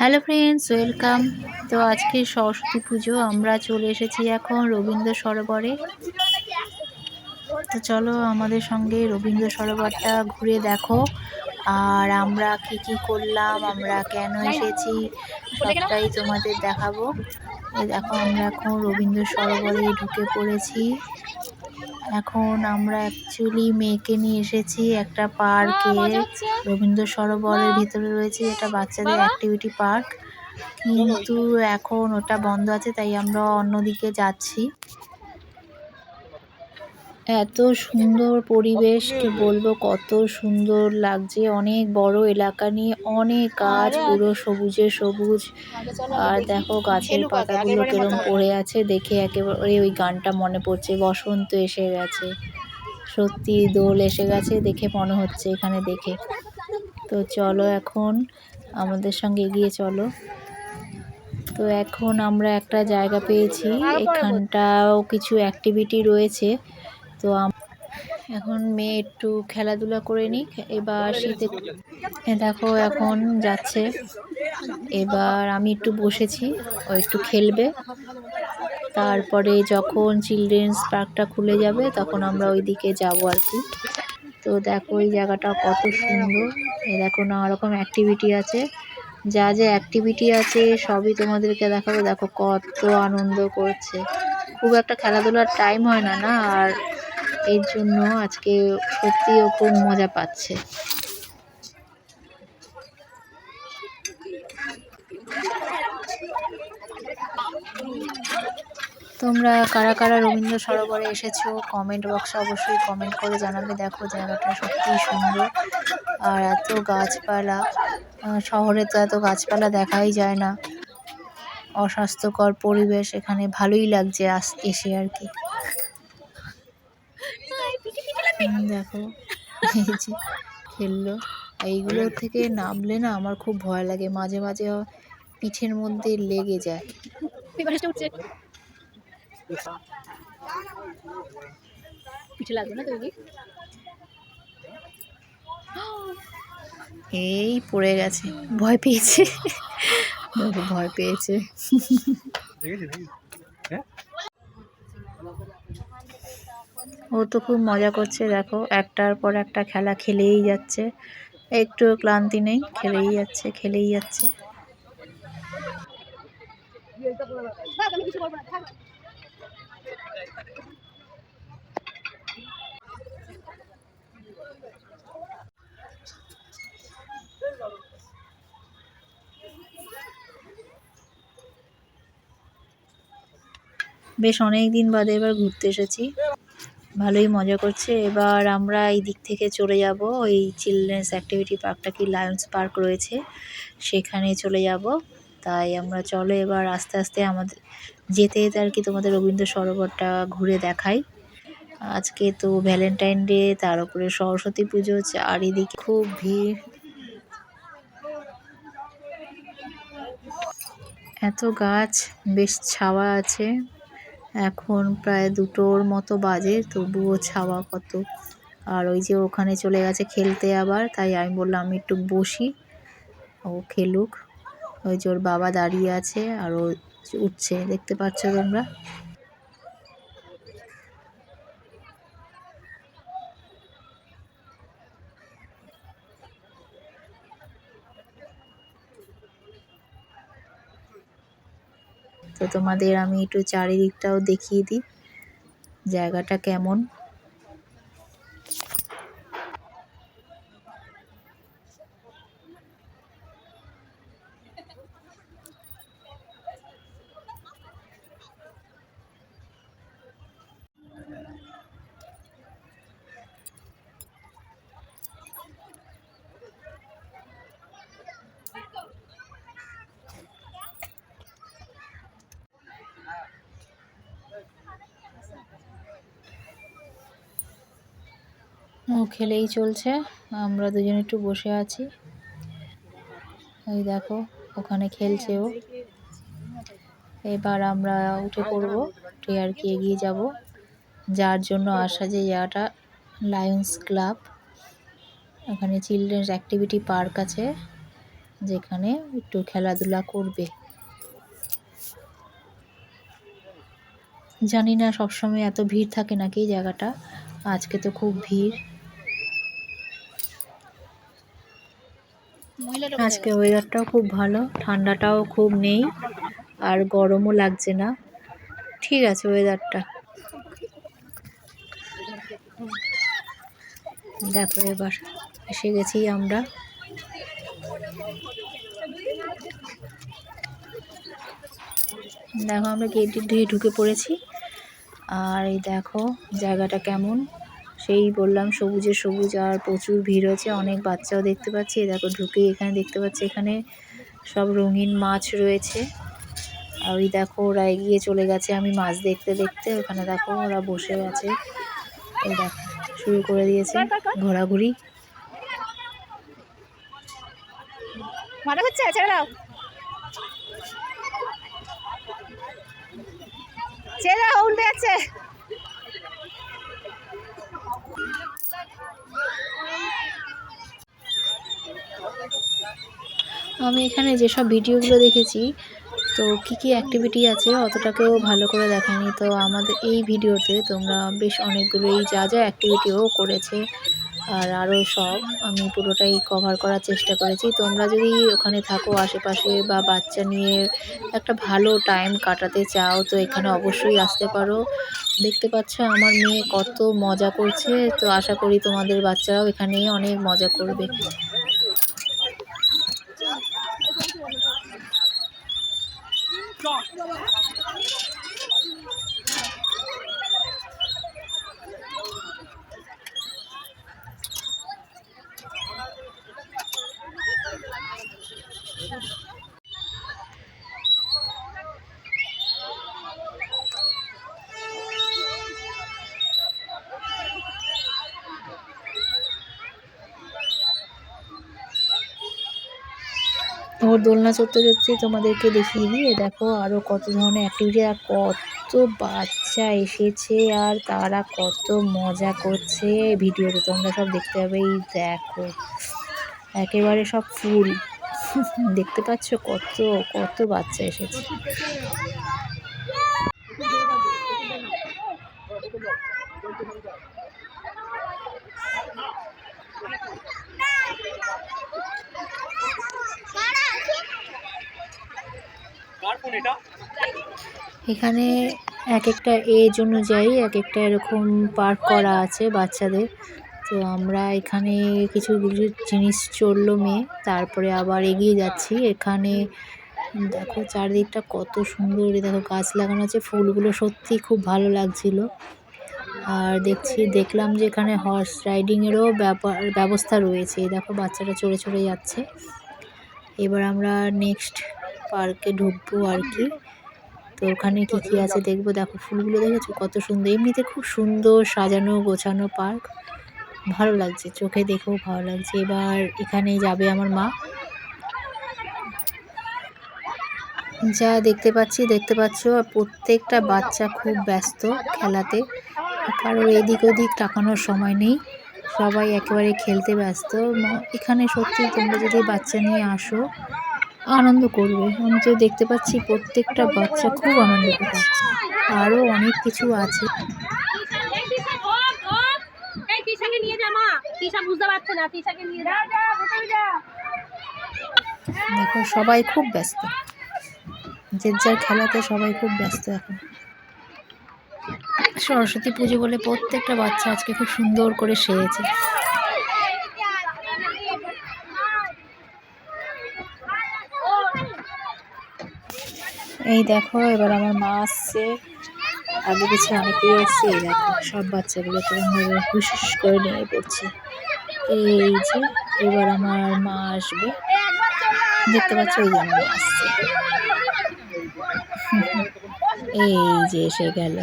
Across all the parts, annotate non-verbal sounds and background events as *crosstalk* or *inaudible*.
Hello friends, welcome. তো আজকে সরস্বতী পুজো, আমরা চলে এসেছি এখন রবীন্দ্র সরোবরে। তো চলো আমাদের সঙ্গে রবীন্দ্র সরোবরটা ঘুরে দেখো। আর আমরা কি কি করলাম, আমরা কেন এসেছি, সবটাই তোমাদের দেখাবো। দেখো, আমরা এখন রবীন্দ্র সরোবরে ঢুকে পড়েছি। এখন আমরা অ্যাকচুয়ালি মেয়েকে নিয়ে এসেছি একটা পার্কে রবীন্দ্র সরোবরের ভিতরে রয়েছে এটা বাচ্চাদের অ্যাক্টিভিটি পার্ক কিন্তু এখন ওটা বন্ধ আছে তাই আমরা অন্যদিকে যাচ্ছি। এত সুন্দর পরিবেশ, কি বলব, কত সুন্দর লাগছে। অনেক বড় এলাকা নিয়ে অনেক গাছ, পুরো সবুজে সবুজ। আর দেখো গাছের পাতাগুলো কিরম পড়ে আছে, দেখে একেবারে ওই গানটা মনে পড়ছে, বসন্ত এসে গেছে। সত্যি দোল এসে গেছে, দেখে মনে হচ্ছে এখানে দেখে। তো চলো এখন আমাদের সঙ্গে এগিয়ে চলো। তো এখন আমরা একটা জায়গা পেয়েছি, এখানটাও কিছু অ্যাক্টিভিটি রয়েছে। তো এখন মেয়ে একটু খেলাধুলা করে নিক। এবার শীতে দেখো এখন যাচ্ছে। এবার আমি একটু বসেছি, ও একটু খেলবে। তারপরে যখন চিলড্রেন্স পার্কটা খুলে যাবে, তখন আমরা ওই দিকে যাব আর কি। তো দেখো ওই জায়গাটা কত সুন্দর। এ দেখো নানা রকম অ্যাক্টিভিটি আছে। যা যা অ্যাক্টিভিটি আছে, সবই তোমাদেরকে দেখাবো। দেখো কত আনন্দ করছে। খুব একটা খেলাধুলার টাইম হয় না না? আর এর জন্য আজকে সত্যিও খুব মজা পাচ্ছে। তোমরা কারা কারা রবীন্দ্র সরোবরে এসেছ কমেন্ট বক্সে অবশ্যই কমেন্ট করে জানাবে। দেখো জায়গাটা সত্যিই সুন্দর আর এত গাছপালা শহরে তো এত গাছপালা দেখাই যায় না। অস্বাস্থ্যকর পরিবেশ এখানে ভালোই লাগছে আস, এসে আর কি। *laughs* দেখো। এই যে খেললো। এইগুলো থেকে নামলে না আমার খুব ভয় লাগে। মাঝে মাঝে পিঠের মধ্যে লেগে যায়। পিঠে লাগবে না তৈরি এই পড়ে গেছে। ভয় পেয়েছে। *laughs* ভয় পেয়েছে। ও তো খুব মজা করছে, দেখো। একটার পর একটা খেলা খেলেই যাচ্ছে। একটু ক্লান্তি নেই, খেলেই যাচ্ছে খেলেই যাচ্ছে। বেশ অনেক দিন বাদে এবার ঘুরতে এসেছি। ভালোই মজা করছে। এবার আমরা এই দিক থেকে চলে যাব। ওই চিলড্রেন্স অ্যাক্টিভিটি পার্কটা কি লায়ন্স পার্ক রয়েছে, সেখানে চলে যাব। তাই আমরা চলো এবার আস্তে আস্তে আমাদের যেতে যেতে আর কি তোমাদের রবীন্দ্র সরোবরটা ঘুরে দেখাই। আজকে তো ভ্যালেন্টাইন ডে, তার উপরে সরস্বতী পুজো, চারিদিকে খুব ভিড়। এত গাছ, বেশ ছাওয়া আছে। এখন প্রায় দুটোর মতো বাজে, তবুও ছাওয়া কত। আর ওই যে ওখানে চলে গেছে খেলতে আবার, তাই আমি বললাম আমি একটু বসি, ও খেলুক। ওই যে ওর বাবা দাঁড়িয়ে আছে আর ও উঠছে, দেখতে পাচ্ছ তোমরা? তো তোমাদের আমি একটু চারিদিকটাও দেখিয়ে দিই জায়গাটা কেমন। খেলেই চলছে। আমরা দুজন একটু বসে আছি। ওই দেখো, ওখানে খেলছে ও। এবার আমরা উঠে পড়ব, উঠে আর কি এগিয়ে যাব। যার জন্য আসা যে জায়গাটা লায়ন্স ক্লাব ওখানে চিলড্রেন্স অ্যাক্টিভিটি পার্ক আছে, যেখানে একটু খেলাধুলা করবে। জানি না সবসময় এত ভিড় থাকে নাকি জায়গাটা। আজকে তো খুব ভিড়। আজকে ওয়েদারটাও খুব ভালো, ঠান্ডাটাও খুব নেই, আর গরমও লাগছে না। ঠিক আছে ওয়েদারটা দেখো এবার, এসে গেছি আমরা। দেখো আমরা গেট দিয়ে ঢুকে পড়েছি। আর এই দেখো জায়গাটা কেমন। সেই বললাম, সবুজে সবুজ আর প্রচুর ভিড় হয়েছে, অনেক বাচ্চাও দেখতে পাচ্ছি। দেখো, ঢুকেই এখানে দেখতে পাচ্ছি, এখানে সব রঙিন মাছ রয়েছে। আর ওই দেখো, ওরা এগিয়ে চলে গেছে আমি মাছ দেখতে দেখতে, ওখানে দেখো ওরা বসে আছে। এই দেখো, শুরু করে দিয়েছে ঘোরাঘুরি। মারা হচ্ছে উল্টে আমি এখানে যেসব ভিডিওগুলো দেখেছি, তো কি কি অ্যাক্টিভিটি আছে অতটাকেও ভালো করে দেখায়নি। তো আমাদের এই ভিডিওতে তোমরা বেশ অনেকগুলোই যা যা অ্যাক্টিভিটিও করেছে আর আরও সব আমি পুরোটাই কভার করার চেষ্টা করেছি। তোমরা যদি ওখানে থাকো আশেপাশে বা বাচ্চা নিয়ে একটা ভালো টাইম কাটাতে চাও, তো এখানে অবশ্যই আসতে পারো। দেখতে পাচ্ছ আমার মেয়ে কত মজা করছে, তো আশা করি তোমাদের বাচ্চারাও এখানে অনেক মজা করবে। ওর দোলনা চড়তে চড়তে তোমাদেরকে দেখিয়ে দিয়ে দেখো আরও কত ধরনের অ্যাক্টিভিটি আর কত বাচ্চা এসেছে, আর তারা কত মজা করছে। ভিডিওতে তোমরা সব দেখতে পাবে, এই দেখো, একেবারে সব ফুল। *laughs* দেখতে পাচ্ছ কত কত বাচ্চা এসেছে। এখানে এক একটা এজ অনুযায়ী এক একটা এরকম পার্ক করা আছে বাচ্চাদের। তো আমরা এখানে কিছু কিছু জিনিস চলল মেয়ে, তারপরে আবার এগিয়ে যাচ্ছি। এখানে দেখো চারদিকটা কত সুন্দর দেখো গাছ লাগানো আছে। ফুলগুলো সত্যি খুব ভালো লাগছিল। আর দেখছি, দেখলাম যে এখানে হর্স রাইডিংয়েরও ব্যাপার ব্যবস্থা রয়েছে। দেখো বাচ্চারা চড়ে চড়ে যাচ্ছে। এবার আমরা নেক্সট পার্কে ঢুকবো আর কি। তো ওখানে কী কী আছে দেখব? দেখো, ফুলগুলো দেখেছ? কত সুন্দর। এমনিতে খুব সুন্দর সাজানো, গোছানো পার্ক। ভালো লাগছে। চোখে দেখেও ভালো লাগছে। এবার এখানে যাবে আমার মা। যা দেখতে পাচ্ছি, দেখতে পাচ্ছ প্রত্যেকটা বাচ্চা খুব ব্যস্ত খেলাতে। কারোর এদিক ওদিক তাকানোর সময় নেই। সবাই একেবারে খেলতে ব্যস্ত। এখানে সত্যি তোমরা যদি বাচ্চা নিয়ে আসো আনন্দ করবে। আমি তো দেখতে পাচ্ছি প্রত্যেকটা বাচ্চা খুব আনন্দ পাচ্ছে আরও অনেক কিছু আছে। দেখো সবাই খুব ব্যস্ত। যে যার খেলাতে সবাই খুব ব্যস্ত এখন। সরস্বতী পুজো বলে প্রত্যেকটা বাচ্চা আজকে খুব সুন্দর করে সেরেছে এই দেখো, এবার আমার মা আসছে। আগে পিছিয়ে অনেকেই আসছে। এই দেখো, সব বাচ্চাগুলো কেমন হুস করে নিয়ে পড়ছে। এই যে, এবার আমার মা আসবে। দেখতে পাচ্ছ, ওই জন্য আসছে। এই যে, এসে গেল।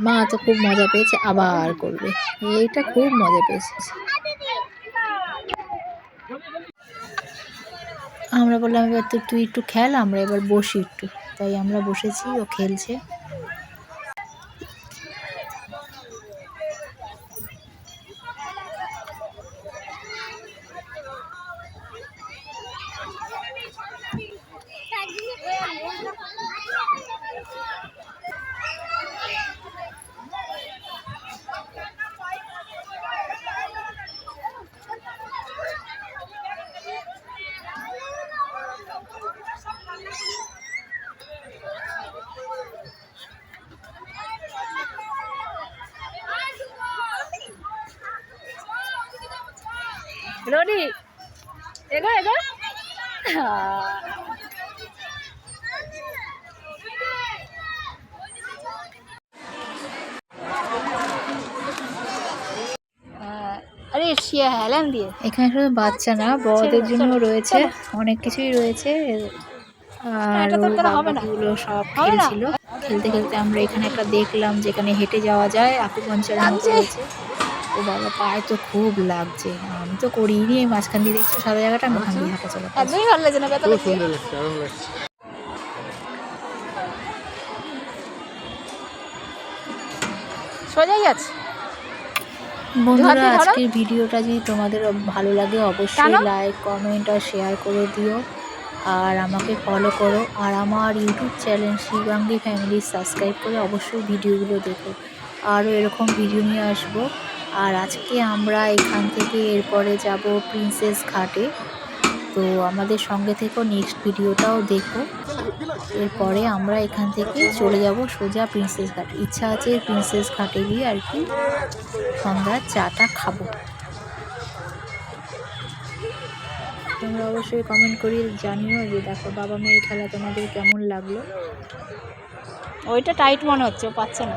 মা তো খুব মজা পেয়েছে, আবার করবে। এইটা খুব মজা পেয়েছে। আমরা বললাম, এবার তো তুই একটু খেল, আমরা এবার বসি একটু। তাই আমরা বসেছি ও খেলছে। রনি এগো এগো। আরে শিয়া হেলান দিয়ে। এখানে শুধু বাচ্চা না বড়দের জন্য রয়েছে অনেক কিছুই রয়েছে। আর হবে না। বাবাগুলো সব? খেলছিল। খেলতে খেলতে আমরা এখানে একটা দেখলাম যেখানে হেঁটে যাওয়া যায় আকুপাঞ্চার মতো রয়েছে। ও বাবা পায়ে তো খুব লাগছে আমি তো করিনি এই মাঝখান দিয়ে দেখছি সাদা জায়গাটা আমি ওখান দিয়ে হাঁটা চলা। একদমই ভালো লাগছে না ব্যথা লাগছে। সোজাই আছে। বন্ধুরা আজকের ভিডিওটা যদি তোমাদের ভালো লাগে অবশ্যই লাইক কমেন্ট আর শেয়ার করে দিও। আর আমাকে ফলো করো। আর আমার YouTube channel Shivangi family subscribe করে অবশ্যই ভিডিওগুলো দেখো। আরও এরকম ভিডিও নিয়ে আসব। আর আজকে আমরা এখান থেকে এরপরে যাব প্রিন্সেস ঘাটে। তো আমাদের সঙ্গে থেকেও নেক্সট ভিডিওটাও দেখো। এরপরে আমরা এখান থেকে চলে যাব সোজা প্রিন্সেস ঘাট। ইচ্ছা আছে প্রিন্সেস ঘাটে গিয়ে আর কি সন্ধ্যার চাটা খাব। তোমরা অবশ্যই কমেন্ট করে জানিও যে দেখো বাবা মেয়ের খেলা তোমাদের কেমন লাগল। ওইটা টাইট মনে হচ্ছে পাচ্ছে না।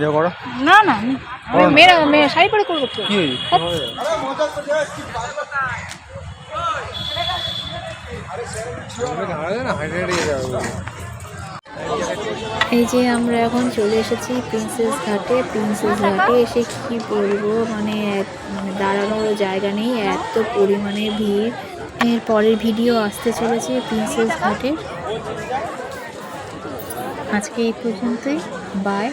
যা করো? না না আমি আমি মেয়েরা মেয়ে শাড়ি পরে করব কি এই যে আমরা এখন চলে এসেছি প্রিন্সেস ঘাটে। প্রিন্সেস ঘাটে এসে কি বলব? মানে মানে দাঁড়ানোর জায়গা নেই এত পরিমাণে ভিড়। এর পরের ভিডিও আসতে চলেছে প্রিন্সেস ঘাটের। আজকে এই পর্যন্তই। বাই